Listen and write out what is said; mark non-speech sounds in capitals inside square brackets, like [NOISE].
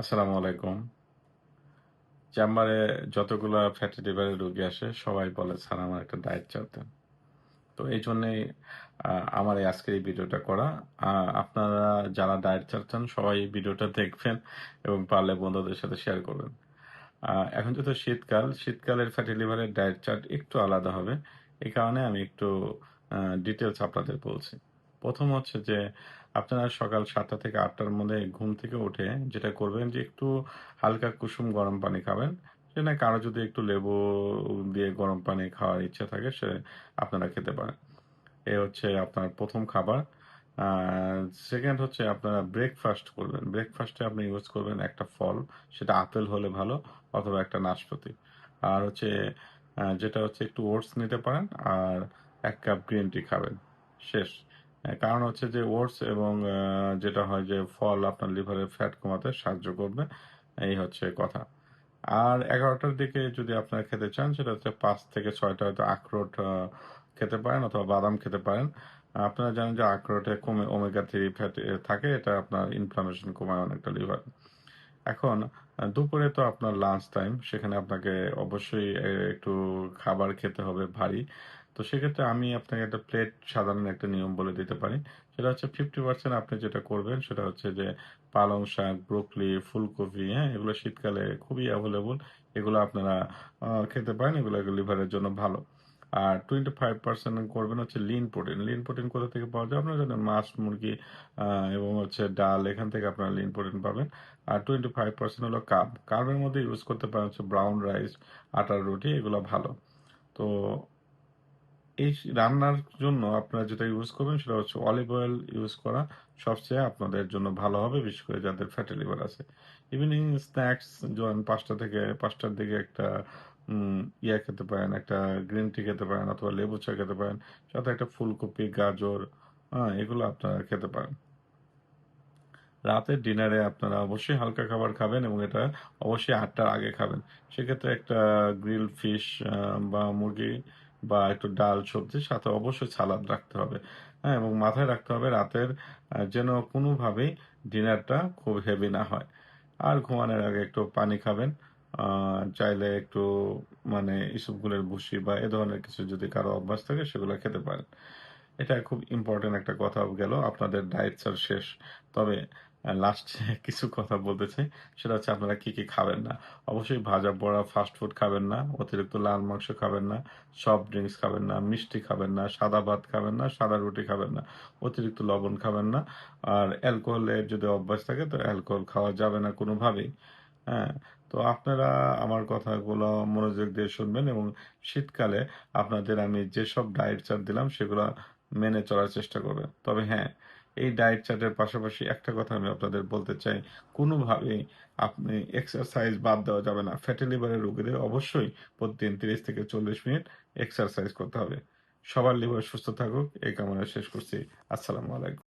আসসালামু আলাইকুম। চেম্বারে যতগুলো ফ্যাটি লিভারের রোগী আসে, সবাই বলে, স্যার, আমার একটা ডায়েট দেন। তো এই জন্যেই আমার এই আজকের এই ভিডিওটা করা। আপনারা যারা ডায়েট চান, সবাই ভিডিওটা দেখবেন এবং পারলে বন্ধুদের সাথে শেয়ার করবেন। এখন যেহেতু শীতকাল, শীতকালের ফ্যাটি লিভারের ডায়েট চার্ট একটু আলাদা হবে। এই কারণে আমি একটু ডিটেলস আপনাদের বলছি। প্রথম হচ্ছে যে আপনারা সকাল সাতটা থেকে আটটার মধ্যে ঘুম থেকে উঠে যেটা করবেন যে একটু হালকা কুসুম গরম পানি খাবেন। সে সেটা কারও যদি একটু লেবু দিয়ে গরম পানি খাওয়ার ইচ্ছা থাকে, সে আপনারা খেতে পারেন। এ হচ্ছে আপনার প্রথম খাবার। সেকেন্ড হচ্ছে আপনারা ব্রেকফাস্ট করবেন। ব্রেকফাস্টে আপনি ইউজ করবেন একটা ফল, সেটা আপেল হলে ভালো অথবা একটা নাশপাতি। আর হচ্ছে যেটা হচ্ছে একটু ওটস নিতে পারেন আর এক কাপ গ্রিন টি খাবেন। শেষ। কারণ হচ্ছে যে ওটস এবং যেটা হয় যে ফল আপনার লিভারের ফ্যাট কমাতে সাহায্য করবে, এই হচ্ছে কথা। আর এগারোটার দিকে যদি আপনারা খেতে চান, সেটা হচ্ছে পাঁচ থেকে ছয়টা হয়তো আখরোট খেতে পারেন অথবা বাদাম খেতে পারেন। আপনারা জানেন যে আখরোটে কমে, ওমেগা থ্রি ফ্যাট থাকে, এটা আপনার ইনফ্লামেশন কমায় অনেকটা লিভার। এখন দুপুরে তো আপনার লাঞ্চ টাইম সেখানে আপনাকে অবশ্যই একটু খাবার খেতে হবে ভারী। তো সেক্ষেত্রে আমি আপনাকে একটা প্লেট সাধারণ একটা নিয়ম বলে দিতে পারি। সেটা হচ্ছে ফিফটি পার্সেন্ট আপনি যেটা করবেন সেটা হচ্ছে যে পালং শাক ব্রোকলি ফুলকপি হ্যাঁ এগুলো শীতকালে খুবই অ্যাভেলেবল এগুলো আপনারা খেতে পারেন, এগুলো লিভারের জন্য ভালো। আর টোয়েন্টি ফাইভ পার্সেন্ট করবেন হচ্ছে লিন প্রোটিন লিন প্রোটিন কোথা থেকে পাওয়া যায়? আপনারা জানেন মাছ, মুরগি এবং হচ্ছে ডাল, এখান থেকে আপনারা লিন প্রোটিন পাবেন। আর টোয়েন্টি ফাইভ পার্সেন্ট হলো কার্ব কার্বের মধ্যে ইউজ করতে পারেন হচ্ছে ব্রাউন রাইস আটার রুটি, এগুলো ভালো। তো এই রান্নার জন্য আপনারা যেটা ইউজ করবেন সেটা হচ্ছে অলিভ অয়েল ইউজ করা সবচেয়ে আপনাদের জন্য ভালো হবে, বিশেষ করে যাদের ফ্যাটি লিভার আছে। ইভিনিং স্ন্যাক্স যেমন পাঁচটা থেকে, পাঁচটার দিকে একটা ইয়া খেতে পারেন, একটা গ্রিন টি খেতে পারেন অথবা লেবু চা খেতে পারেন, সাথে একটা ফুলকপি, গাজর হ্যাঁ এগুলো আপনারা খেতে পারেন। রাতের ডিনারে আপনারা অবশ্যই হালকা খাবার খাবেন এবং এটা অবশ্যই আটটার আগে খাবেন। সেক্ষেত্রে একটা গ্রিল ফিশ বা মুরগি বা একটু ডাল সবজি সাথে অবশ্যই সালাদ রাখতে হবে। হ্যাঁ এবং মাথায় রাখতে হবে রাতের যেন কোনোভাবেই ডিনারটা খুব হেভি না হয়। আর ঘুমানোর আগে একটু পানি খাবেন। চাইলে একটু মানে ইসবগুলের ভুসি বা এ ধরনের কিছু যদি কারও অভ্যাস থাকে সেগুলো খেতে পারেন। এটা খুব ইম্পর্টেন্ট একটা কথা গেল। আপনাদের ডায়েট চার শেষ। তবে লাস্ট [LAUGHS] কিছু কথা বলতে চাই, সেটা হচ্ছে আপনারা কি কি খাবেন না? অবশ্যই ভাজা পোড়া ফাস্ট ফুড খাবেন না, অতিরিক্ত লাল মাংস খাবেন না সফট ড্রিঙ্কস খাবেন না, মিষ্টি খাবেন না, সাদা ভাত খাবেন না, সাদা রুটি খাবেন না, অতিরিক্ত লবণ খাবেন না। আর অ্যালকোহলের যদি অভ্যাস থাকে, তো অ্যালকোহল খাওয়া যাবে না কোনোভাবেই। হ্যাঁ তো আপনারা আমার কথাগুলো মনোযোগ দিয়ে শুনবেন এবং শীতকালে আপনাদের আমি যেসব ডায়েট চার্ট দিলাম, সেগুলো মেনে চলার চেষ্টা করবেন। তবে হ্যাঁ এই ডায়েট চার্টের পাশাপাশি একটা কথা আমি আপনাদের বলতে চাই। কোনোভাবে আপনি এক্সারসাইজ বাদ দেওয়া যাবে না। ফ্যাটি লিভারের রোগীদের অবশ্যই প্রতিদিন তিরিশ থেকে চল্লিশ মিনিট এক্সারসাইজ করতে হবে। সবার লিভার সুস্থ থাকুক, এই কামনা শেষ করছি। আসসালামু আলাইকুম।